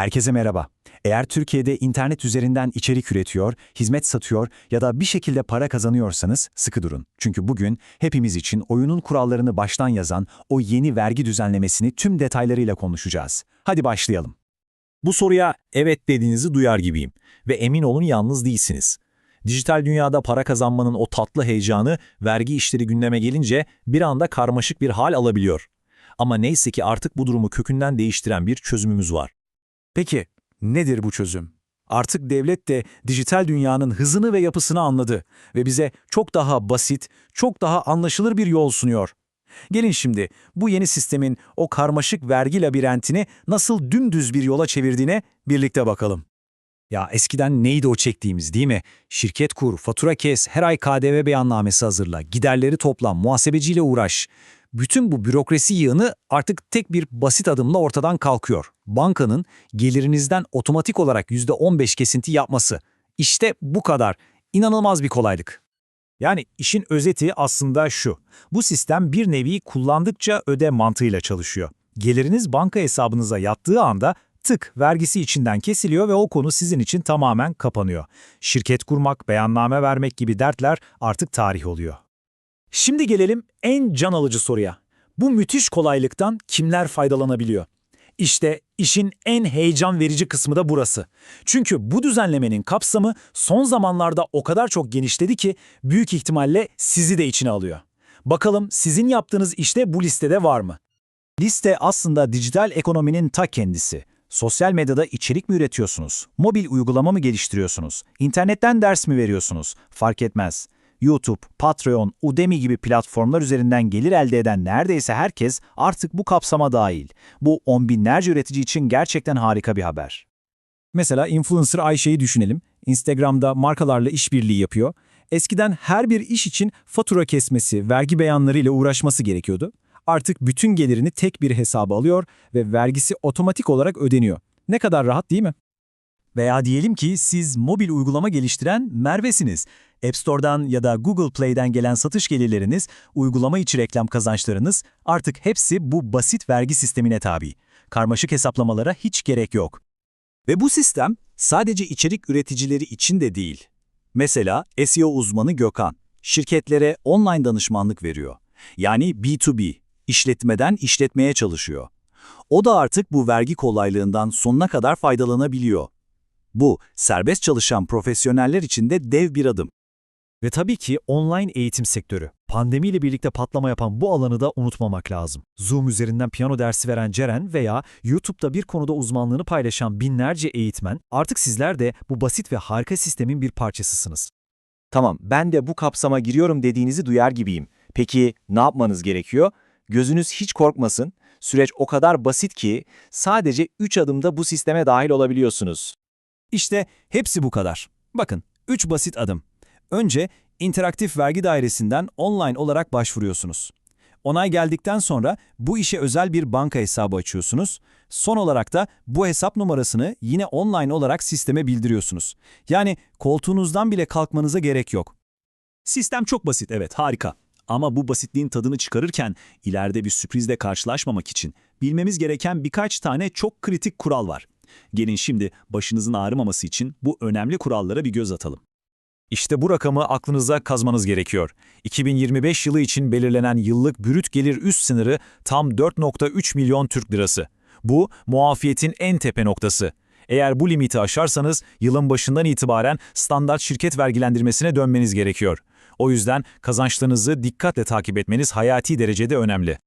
Herkese merhaba. Eğer Türkiye'de internet üzerinden içerik üretiyor, hizmet satıyor ya da bir şekilde para kazanıyorsanız sıkı durun. Çünkü bugün hepimiz için oyunun kurallarını baştan yazan o yeni vergi düzenlemesini tüm detaylarıyla konuşacağız. Hadi başlayalım. Bu soruya evet dediğinizi duyar gibiyim ve emin olun yalnız değilsiniz. Dijital dünyada para kazanmanın o tatlı heyecanı vergi işleri gündeme gelince bir anda karmaşık bir hal alabiliyor. Ama neyse ki artık bu durumu kökünden değiştiren bir çözümümüz var. Peki nedir bu çözüm? Artık devlet de dijital dünyanın hızını ve yapısını anladı ve bize çok daha basit, çok daha anlaşılır bir yol sunuyor. Gelin şimdi bu yeni sistemin o karmaşık vergi labirentini nasıl dümdüz bir yola çevirdiğine birlikte bakalım. Ya eskiden neydi o çektiğimiz değil mi? Şirket kur, fatura kes, her ay KDV beyannamesi hazırla, giderleri topla, muhasebeciyle uğraş. Bütün bu bürokrasi yığını artık tek bir basit adımla ortadan kalkıyor. Bankanın gelirinizden otomatik olarak %15 kesinti yapması. İşte bu kadar. İnanılmaz bir kolaylık. Yani işin özeti aslında şu. Bu sistem bir nevi kullandıkça öde mantığıyla çalışıyor. Geliriniz banka hesabınıza yattığı anda tık vergisi içinden kesiliyor ve o konu sizin için tamamen kapanıyor. Şirket kurmak, beyanname vermek gibi dertler artık tarih oluyor. Şimdi gelelim en can alıcı soruya. Bu müthiş kolaylıktan kimler faydalanabiliyor? İşte işin en heyecan verici kısmı da burası. Çünkü bu düzenlemenin kapsamı son zamanlarda o kadar çok genişledi ki büyük ihtimalle sizi de içine alıyor. Bakalım sizin yaptığınız işte bu listede var mı? Liste aslında dijital ekonominin ta kendisi. Sosyal medyada içerik mi üretiyorsunuz? Mobil uygulama mı geliştiriyorsunuz? İnternetten ders mi veriyorsunuz? Fark etmez. YouTube, Patreon, Udemy gibi platformlar üzerinden gelir elde eden neredeyse herkes artık bu kapsama dahil. Bu on binlerce üretici için gerçekten harika bir haber. Mesela influencer Ayşe'yi düşünelim. Instagram'da markalarla işbirliği yapıyor. Eskiden her bir iş için fatura kesmesi, vergi beyanlarıyla uğraşması gerekiyordu. Artık bütün gelirini tek bir hesaba alıyor ve vergisi otomatik olarak ödeniyor. Ne kadar rahat değil mi? Veya diyelim ki siz mobil uygulama geliştiren Merve'siniz. App Store'dan ya da Google Play'den gelen satış gelirleriniz, uygulama içi reklam kazançlarınız artık hepsi bu basit vergi sistemine tabi. Karmaşık hesaplamalara hiç gerek yok. Ve bu sistem sadece içerik üreticileri için de değil. Mesela SEO uzmanı Gökhan, şirketlere online danışmanlık veriyor. Yani B2B, işletmeden işletmeye çalışıyor. O da artık bu vergi kolaylığından sonuna kadar faydalanabiliyor. Bu, serbest çalışan profesyoneller için de dev bir adım. Ve tabii ki online eğitim sektörü. Pandemiyle birlikte patlama yapan bu alanı da unutmamak lazım. Zoom üzerinden piyano dersi veren Ceren veya YouTube'da bir konuda uzmanlığını paylaşan binlerce eğitmen, artık sizler de bu basit ve harika sistemin bir parçasısınız. Tamam, ben de bu kapsama giriyorum dediğinizi duyar gibiyim. Peki ne yapmanız gerekiyor? Gözünüz hiç korkmasın. Süreç o kadar basit ki sadece 3 adımda bu sisteme dahil olabiliyorsunuz. İşte hepsi bu kadar. Bakın, 3 basit adım. Önce interaktif vergi dairesinden online olarak başvuruyorsunuz. Onay geldikten sonra bu işe özel bir banka hesabı açıyorsunuz. Son olarak da bu hesap numarasını yine online olarak sisteme bildiriyorsunuz. Yani koltuğunuzdan bile kalkmanıza gerek yok. Sistem çok basit, evet harika. Ama bu basitliğin tadını çıkarırken ileride bir sürprizle karşılaşmamak için bilmemiz gereken birkaç tane çok kritik kural var. Gelin şimdi başınızın ağrımaması için bu önemli kurallara bir göz atalım. İşte bu rakamı aklınıza kazmanız gerekiyor. 2025 yılı için belirlenen yıllık brüt gelir üst sınırı tam 4.3 milyon Türk lirası. Bu, muafiyetin en tepe noktası. Eğer bu limiti aşarsanız yılın başından itibaren standart şirket vergilendirmesine dönmeniz gerekiyor. O yüzden kazançlarınızı dikkatle takip etmeniz hayati derecede önemli.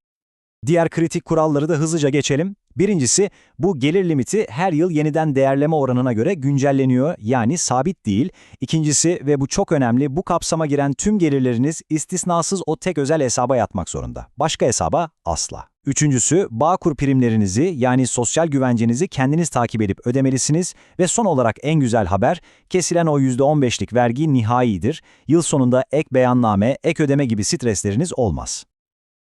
Diğer kritik kuralları da hızlıca geçelim. Birincisi, bu gelir limiti her yıl yeniden değerleme oranına göre güncelleniyor, yani sabit değil. İkincisi ve bu çok önemli, bu kapsama giren tüm gelirleriniz istisnasız o tek özel hesaba yatmak zorunda. Başka hesaba asla. Üçüncüsü, Bağkur primlerinizi yani sosyal güvencenizi kendiniz takip edip ödemelisiniz ve son olarak en güzel haber, kesilen o %15'lik vergi nihaidir. Yıl sonunda ek beyanname, ek ödeme gibi stresleriniz olmaz.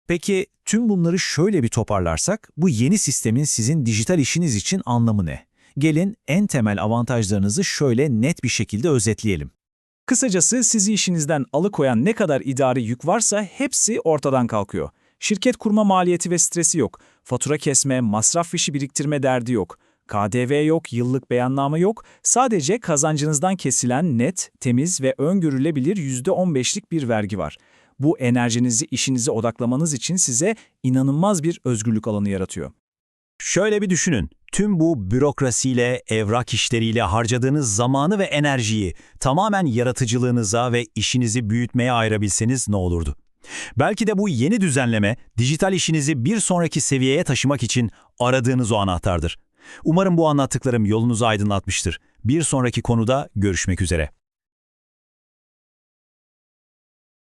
Peki tüm bunları şöyle bir toparlarsak, bu yeni sistemin sizin dijital işiniz için anlamı ne? Gelin en temel avantajlarınızı şöyle net bir şekilde özetleyelim. Kısacası sizi işinizden alıkoyan ne kadar idari yük varsa hepsi ortadan kalkıyor. Şirket kurma maliyeti ve stresi yok. Fatura kesme, masraf fişi biriktirme derdi yok. KDV yok, yıllık beyanname yok. Sadece kazancınızdan kesilen net, temiz ve öngörülebilir %15'lik bir vergi var. Bu enerjinizi işinize odaklamanız için size inanılmaz bir özgürlük alanı yaratıyor. Şöyle bir düşünün. Tüm bu bürokrasiyle, evrak işleriyle harcadığınız zamanı ve enerjiyi tamamen yaratıcılığınıza ve işinizi büyütmeye ayırabilseniz ne olurdu? Belki de bu yeni düzenleme, dijital işinizi bir sonraki seviyeye taşımak için aradığınız o anahtardır. Umarım bu anlattıklarım yolunuzu aydınlatmıştır. Bir sonraki konuda görüşmek üzere.